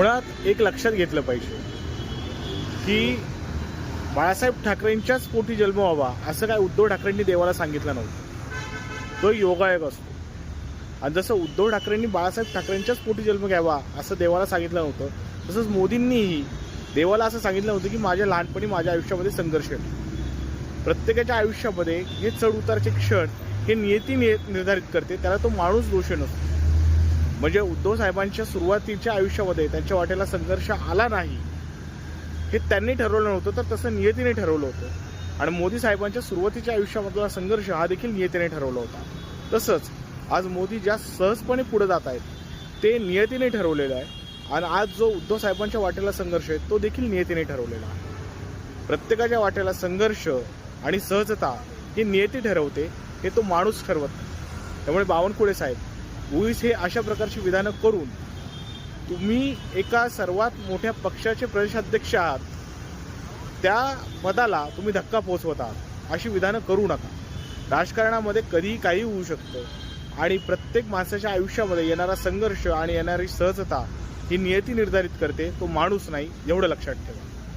मुळात एक लक्षात घेतलं पाहिजे की बाळासाहेब ठाकरेंच्याच पोटी जन्म व्हावा असं काय उद्धव ठाकरेंनी देवाला सांगितलं नव्हतं. तो योगायोग असतो. आणि जसं उद्धव ठाकरेंनी बाळासाहेब ठाकरेंच्याच पोटी जन्म घ्यावा असं देवाला सांगितलं नव्हतं तसंच मोदींनीही देवाला असं सांगितलं होतं की माझ्या लहानपणी माझ्या आयुष्यामध्ये संघर्ष प्रत्येकाच्या आयुष्यामध्ये हे चढ उतारचे क्षण हे नियती निर्धारित करते त्याला तो माणूस दोषी नसतो. म्हणजे उद्धव साहेबांच्या सुरुवातीच्या आयुष्यामध्ये त्यांच्या वाटेला संघर्ष आला नाही हे त्यांनी ठरवलं नव्हतं तर तसं नियतीने ठरवलं होतं. आणि मोदी साहेबांच्या सुरुवातीच्या आयुष्यामधला संघर्ष हा देखील नियतीने ठरवला होता. तसंच आज मोदी ज्या सहजपणे पुढे जात आहेत ते नियतीने ठरवलेलं आहे. आणि आज जो उद्धव साहेबांच्या वाटेला संघर्ष आहे तो देखील नियतीने ठरवलेला आहे. प्रत्येकाच्या वाटेला संघर्ष आणि सहजता ही नियती ठरवते हे तो माणूस ठरवत नाही. त्यामुळे बावनकुळे साहेब उईस हे अशा प्रकारची विधानं करून तुम्ही एका सर्वात मोठ्या पक्षाचे प्रदेशाध्यक्ष आहात. त्या पदाला तुम्ही धक्का पोचवत आहात अशी विधानं करू नका. राजकारणामध्ये कधीही काही होऊ शकतं. आणि प्रत्येक माणसाच्या आयुष्यामध्ये येणारा संघर्ष आणि येणारी सहजता ही नियती निर्धारित करते. तो माणूस नाही एवढं लक्षात ठेवा.